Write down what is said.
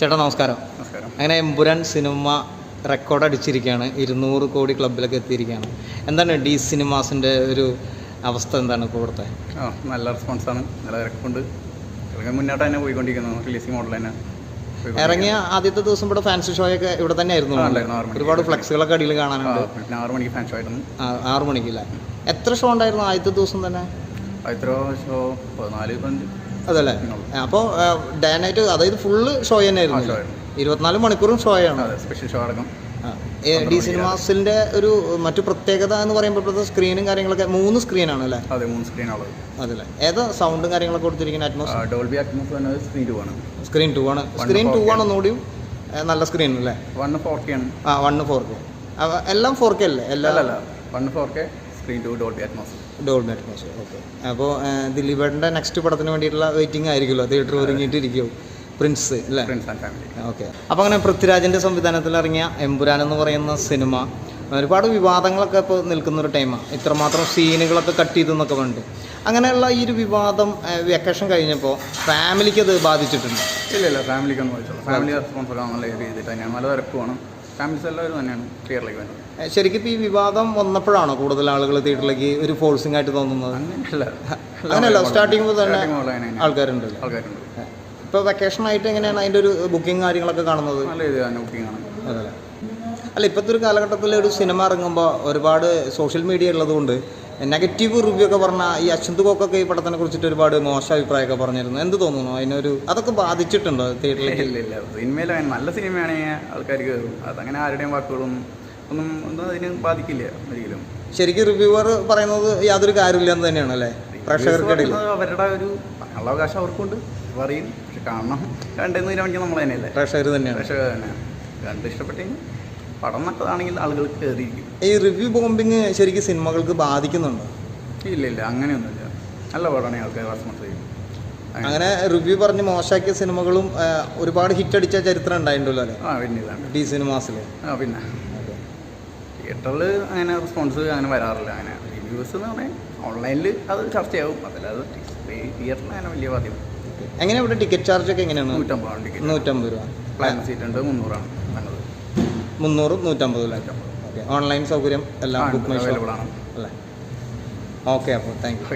ചേട്ടാ നമസ്കാരം. നമസ്കാരം. അങ്ങനെ എമ്പുരാൻ സിനിമ റെക്കോർഡ് അടിച്ചിരിക്കുകയാണ്. ഇരുന്നൂറ് കോടി ക്ലബിലൊക്കെ എത്തിയിരിക്കുകയാണ്. എന്താണ് ഡി സിനിമാസിന്റെ ഒരു അവസ്ഥ? എന്താണ് ഇപ്പോൾ ഇവിടുത്തെ? ആ നല്ല റെസ്പോൺസാണ് നല്ല തിരക്കുണ്ട്. മുന്നോട്ട് തന്നെ പോയിക്കൊണ്ടിരിക്കുന്നു. റിലീസിങ് മോഡൽ തന്നെ ഇറങ്ങിയ ആദ്യത്തെ ദിവസം ഇവിടെ ഫാൻസി ഷോ ഒക്കെ ഇവിടെ തന്നെ ആയിരുന്നു. ഒരുപാട് ഫ്ലെക്സുകളൊക്കെ അടിയിൽ കാണാനുണ്ട്. പിന്നെ ആറ് മണിക്ക് ഫാൻ ഷോ ആയിരുന്നു. ആറ് മണിക്കില്ല എത്ര ഷോ ഉണ്ടായിരുന്നു ആദ്യത്തെ ദിവസം തന്നെ? ആദ്യത്തെ ഷോ പതിനാല് പതിനഞ്ച്. അതല്ലേ? അപ്പോൾ ഡേ നൈറ്റ് അതായത് ഫുള്ള് ഷോ തന്നെയായിരുന്നു ഇരുപത്തിനാല് മണിക്കൂറും ഷോ ആണ്. സ്പെഷ്യൽ ഷോ അടക്കം. ഡി സിനിമാസിന്റെ ഒരു മറ്റു പ്രത്യേകത എന്ന് പറയുമ്പോൾ സ്ക്രീനും കാര്യങ്ങളൊക്കെ മൂന്ന് സ്ക്രീനാണ് അല്ലേ? അതെ മൂന്ന് സ്ക്രീൻ ഉള്ളത്. അതല്ലേ. ഏതാ സൗണ്ടും കാര്യങ്ങളൊക്കെ കൊടുത്തിരിക്കുന്ന അറ്റ്മോസ് ഡോൾബി അറ്റ്മോസ് തന്നെ സ്ക്രീൻ ടു ആണ്. സ്ക്രീൻ ടു ആണ്. സ്ക്രീൻ ടു ആണ് ഒന്നുകൂടിയും നല്ല സ്ക്രീൻ അല്ലേ? വൺ ഫോർ കെ ആണ്. ആ വൺ ഫോർ കെ എല്ലാം ഫോർ കെ അല്ലേ? എല്ലാം one four K screen two Dolby atmosphere Dolby atmosphere okay അപ്പോൾ ദിലീപേട്ടന്റെ നെക്സ്റ്റ് പടത്തിന് വേണ്ടിയിട്ടുള്ള വെയിറ്റിംഗ് ആയിരിക്കുമല്ലോ? തിയേറ്റർ ഒരുങ്ങിയിട്ടിരിക്കും. പ്രിൻസ് അല്ലേ? പ്രിൻസ് ആൻഡ് ഫാമിലി ഓക്കെ അപ്പോൾ അങ്ങനെ പൃഥ്വിരാജിന്റെ സംവിധാനത്തിൽ ഇറങ്ങിയ എമ്പുരാൻ എന്ന് പറയുന്ന സിനിമ ഒരുപാട് വിവാദങ്ങളൊക്കെ ഇപ്പോൾ നിൽക്കുന്ന ഒരു ടൈമാണ് ഇത്രമാത്രം സീനുകളൊക്കെ കട്ട് ചെയ്തു ചെയ്തെന്നൊക്കെ ഉണ്ട് അങ്ങനെയുള്ള ഈ ഒരു വിവാദം വെക്കേഷൻ കഴിഞ്ഞപ്പോൾ ഫാമിലിക്ക് അത് ബാധിച്ചിട്ടുണ്ട്? ഇല്ല ഇല്ല ഫാമിലിക്ക് ഒന്നും വായിച്ചോളൂ ഫാമിലി റെസ്പോൺസ് ഒക്കെ നല്ല രീതിയിൽ തന്നെയാണ് നല്ല തിരക്കുമാണ് ഫാമിലീസ് എല്ലാവരും തന്നെയാണ് തിയേറ്ററിലേക്ക് വരുന്നത്. ശരിക്കും ഇപ്പോൾ ഈ വിവാദം വന്നപ്പോഴാണോ കൂടുതൽ ആളുകൾ തിയേറ്ററിലേക്ക് ഒരു ഫോഴ്സിംഗ് ആയിട്ട് തോന്നുന്നത്? അങ്ങനെയല്ല. സ്റ്റാർട്ടിംഗ് സ്റ്റാർട്ടിങ് മുതൽ തന്നെ ആൾക്കാരുണ്ട്. ആൾക്കാരുണ്ട്. ഇപ്പോൾ വെക്കേഷൻ ആയിട്ട് എങ്ങനെയാണ് അതിന്റെ ഒരു ബുക്കിംഗ് കാര്യങ്ങളൊക്കെ കാണുന്നത്? നല്ല തന്നെ ബുക്കിംഗ് ആണ്. അല്ല ഇപ്പോഴത്തെ ഒരു കാലഘട്ടത്തിൽ ഒരു സിനിമ ഇറങ്ങുമ്പോൾ ഒരുപാട് സോഷ്യൽ മീഡിയ ഉള്ളതുകൊണ്ട് നെഗറ്റീവ് റിവ്യൂ ഒക്കെ പറഞ്ഞാൽ ഈ അശ്വന്ത് കോക്കൊക്കെ ഈ പടത്തിനെ കുറിച്ചിട്ട് ഒരുപാട് മോശം അഭിപ്രായമൊക്കെ പറഞ്ഞിരുന്നു. എന്ത് തോന്നുന്നു? അതിനൊരു അതൊക്കെ ബാധിച്ചിട്ടുണ്ടോ തിയേറ്ററിൽ ഇല്ല ഇല്ല സിനിമയിൽ നല്ല സിനിമയാണെങ്കിൽ ആൾക്കാർ കയറും അതങ്ങനെ ആരുടെയും വാക്കുകളും ഒന്നും ഒന്നും അതിന് ബാധിക്കില്ല ഒരിക്കലും. ശരിക്കും റിവ്യൂവർ പറയുന്നത് യാതൊരു കാര്യമില്ല എന്ന് തന്നെയാണ് അല്ലേ? പ്രേക്ഷകർക്കിടയിൽ അവരുടെ ഒരു നല്ല അവകാശം അവർക്കുണ്ട്. പറയും. പക്ഷെ കാണണം. കണ്ടെന്ന് തീരുമാനിക്കാൻ നമ്മൾ തന്നെയല്ലേ? പ്രേക്ഷകർ തന്നെയാണ്. പ്രേക്ഷകർ തന്നെയാണ്. കണ്ട് ഇഷ്ടപ്പെട്ടെങ്കിൽ പടം ആളുകൾ കയറിയിരിക്കും ഈ റിവ്യൂ ബോംബിങ് ശരിക്കും സിനിമകൾക്ക് ബാധിക്കുന്നുണ്ടോ? ഇല്ല ഇല്ല അങ്ങനെയൊന്നുമില്ല. നല്ല പടമാണ് ആൾക്കാർ റെസ്പോൺസ് ചെയ്യും അങ്ങനെ- റിവ്യൂ പറഞ്ഞ് മോശമാക്കിയ സിനിമകളും ഒരുപാട് ഹിറ്റ് അടിച്ച ചരിത്രം ഉണ്ടായിട്ടുണ്ടല്ലോ അല്ലേ? ആ പിന്നെ ഇതാണ്. ഡി സിനിമാസിൽ ആ പിന്നെ. തിയേറ്ററിൽ അങ്ങനെ റെസ്പോൺസ് അങ്ങനെ വരാറില്ല. അങ്ങനെ റിവ്യൂസ് എന്ന് പറഞ്ഞാൽ ഓൺലൈനിൽ അത് ചർച്ചയാവും. അതല്ലാതെ തിയേറ്ററിന് അങ്ങനെ വലിയ ബാധ്യത. എങ്ങനെ ഇവിടെ ടിക്കറ്റ് ചാർജ് ഒക്കെ എങ്ങനെയാണ്? നൂറ്റമ്പത് ടിക്കറ്റ്. നൂറ്റമ്പത് രൂപ. പ്ലാൻ സീറ്റ് ഉണ്ട് മുന്നൂറാണ്. നല്ലത്. മുന്നൂറ് നൂറ്റമ്പത് അല്ലേ? ഓക്കെ ഓൺലൈൻ സൗകര്യം എല്ലാം ബുക്ക് മൈ ഷോ അല്ലേ? ഓക്കെ അപ്പോൾ താങ്ക് യു